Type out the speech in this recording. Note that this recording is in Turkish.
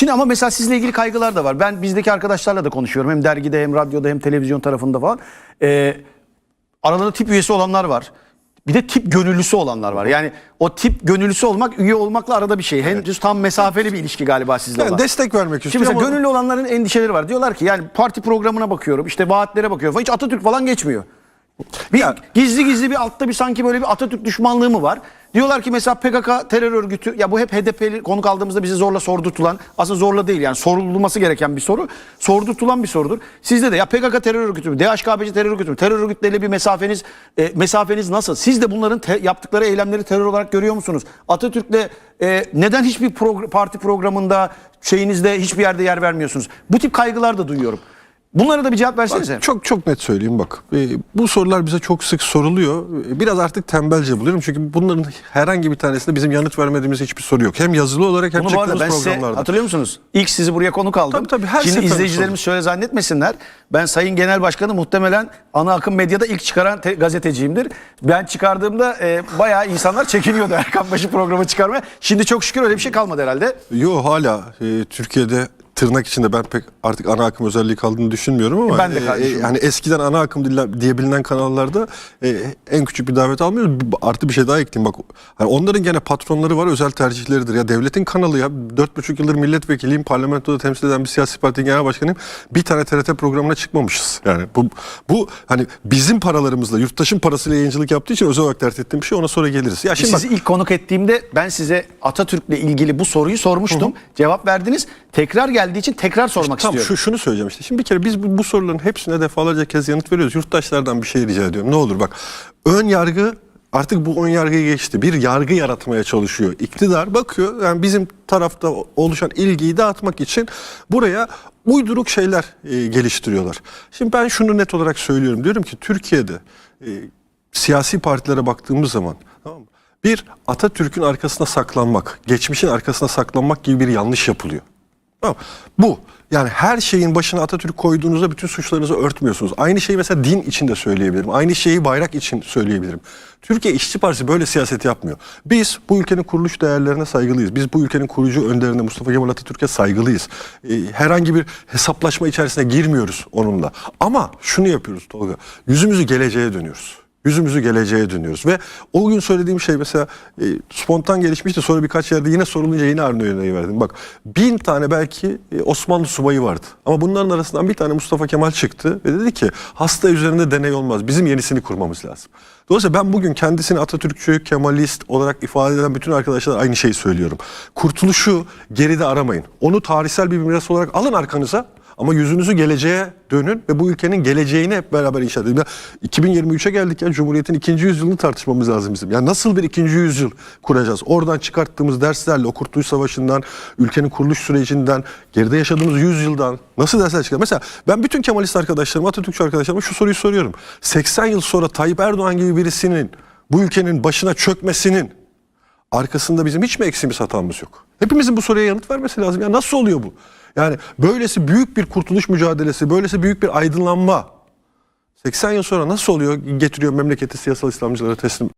Şimdi ama mesela sizle ilgili kaygılar da var. Ben bizdeki arkadaşlarla da konuşuyorum. Hem dergide hem radyoda hem televizyon tarafında falan. Ee, aralarında tip üyesi olanlar var. Bir de tip gönüllüsü olanlar var. Yani o tip gönüllüsü olmak üye olmakla arada bir şey. Henüz tam mesafeli bir ilişki galiba sizle Yani olan. destek vermek Şimdi istiyor mesela ama gönüllü olanların endişeleri var. Diyorlar ki yani parti programına bakıyorum, işte vaatlere bakıyorum falan. Hiç Atatürk falan geçmiyor. Bir Ya- gizli gizli bir altta bir sanki böyle bir Atatürk düşmanlığı mı var? Diyorlar ki mesela PKK terör örgütü ya bu hep HDP'li konuk aldığımızda bizi zorla sordurtulan aslında zorla değil yani sorulması gereken bir soru. Sordurtulan bir sorudur. Sizde de ya PKK terör örgütü mü? DHKPC terör örgütü mü? Terör örgütleriyle bir mesafeniz e, mesafeniz nasıl? Siz de bunların yaptıkları eylemleri terör olarak görüyor musunuz? Atatürk'le e, neden hiçbir progr- parti programında şeyinizde hiçbir yerde yer vermiyorsunuz? Bu tip kaygılar da duyuyorum. Bunlara da bir cevap versenize. çok çok net söyleyeyim bak. E, bu sorular bize çok sık soruluyor. E, Biraz artık tembelce buluyorum çünkü bunların herhangi bir tanesinde bizim yanıt vermediğimiz hiçbir soru yok. Hem yazılı olarak hem Bunu çıktığımız ben size programlarda. hatırlıyor musunuz? İlk sizi buraya konuk aldım. Tabii, tabii, her Şimdi izleyicilerimiz şöyle zannetmesinler. Ben Sayın Genel Başkanı muhtemelen ana akım medyada ilk çıkaran te- gazeteciyimdir. Ben çıkardığımda e, bayağı insanlar çekiniyordu Erkan Başı programı çıkarmaya. Şimdi çok şükür öyle bir şey kalmadı herhalde. Yo hala e, Türkiye'de tırnak içinde ben pek artık ana akım özelliği kaldığını düşünmüyorum ama Ben de e, kardeşim. yani eskiden ana akım dille- diye bilinen kanallarda e, en küçük bir davet almıyoruz. Artı bir şey daha ekleyeyim bak. Hani onların gene patronları var, özel tercihleridir. Ya devletin kanalı ya. Dört buçuk yıldır milletvekiliyim, parlamentoda temsil eden bir siyasi partinin genel başkanıyım. Bir tane TRT programına çıkmamışız. Yani bu bu hani bizim paralarımızla, yurttaşın parasıyla yayıncılık yaptığı için özel olarak dert ettiğim bir şey. Ona sonra geliriz. Ya şimdi bak, Sizi ilk konuk ettiğimde ben size Atatürk'le ilgili bu soruyu sormuştum. Cevap verdiniz. Tekrar geldiği için tekrar sormak Tamam istiyorum. şu, şunu söyleyeceğim işte. Şimdi bir kere biz bu, bu soruların hepsine defalarca kez yanıt veriyoruz. Yurttaşlardan bir şey rica ediyorum. Ne olur bak. Ön yargı artık bu ön yargıyı geçti. Bir yargı yaratmaya çalışıyor. İktidar bakıyor yani bizim tarafta oluşan ilgiyi dağıtmak için buraya uyduruk şeyler e, geliştiriyorlar. Şimdi ben şunu net olarak söylüyorum. Diyorum ki Türkiye'de e, siyasi partilere baktığımız zaman tamam mı? Bir Atatürk'ün arkasına saklanmak, geçmişin arkasına saklanmak gibi bir yanlış yapılıyor. Tamam. Bu. Yani her şeyin başına Atatürk koyduğunuzda bütün suçlarınızı örtmüyorsunuz. Aynı şeyi mesela din için de söyleyebilirim. Aynı şeyi bayrak için söyleyebilirim. Türkiye İşçi Partisi böyle siyaset yapmıyor. Biz bu ülkenin kuruluş değerlerine saygılıyız. Biz bu ülkenin kurucu önderine Mustafa Kemal Atatürk'e saygılıyız. Ee, herhangi bir hesaplaşma içerisine girmiyoruz onunla. Ama şunu yapıyoruz Tolga. Yüzümüzü geleceğe dönüyoruz. Yüzümüzü geleceğe dönüyoruz ve o gün söylediğim şey mesela e, spontan gelişmişti sonra birkaç yerde yine sorulunca yine aynı örneği verdim. Bak bin tane belki e, Osmanlı subayı vardı ama bunların arasından bir tane Mustafa Kemal çıktı ve dedi ki hasta üzerinde deney olmaz bizim yenisini kurmamız lazım. Dolayısıyla ben bugün kendisini Atatürkçü, Kemalist olarak ifade eden bütün arkadaşlar aynı şeyi söylüyorum. Kurtuluşu geride aramayın. Onu tarihsel bir miras olarak alın arkanıza ama yüzünüzü geleceğe dönün ve bu ülkenin geleceğini hep beraber inşa. Ya 2023'e geldik ya Cumhuriyet'in ikinci yüzyılını tartışmamız lazım bizim. Ya nasıl bir ikinci yüzyıl kuracağız? Oradan çıkarttığımız derslerle o Kurtuluş Savaşı'ndan, ülkenin kuruluş sürecinden, geride yaşadığımız yüzyıldan nasıl dersler çıkar? Mesela ben bütün Kemalist arkadaşlarıma, Atatürkçü arkadaşlarıma şu soruyu soruyorum. 80 yıl sonra Tayyip Erdoğan gibi birisinin bu ülkenin başına çökmesinin arkasında bizim hiç mi eksiğimiz hatamız yok? Hepimizin bu soruya yanıt vermesi lazım. Ya nasıl oluyor bu? Yani böylesi büyük bir kurtuluş mücadelesi, böylesi büyük bir aydınlanma 80 yıl sonra nasıl oluyor getiriyor memleketi siyasal İslamcılara teslim?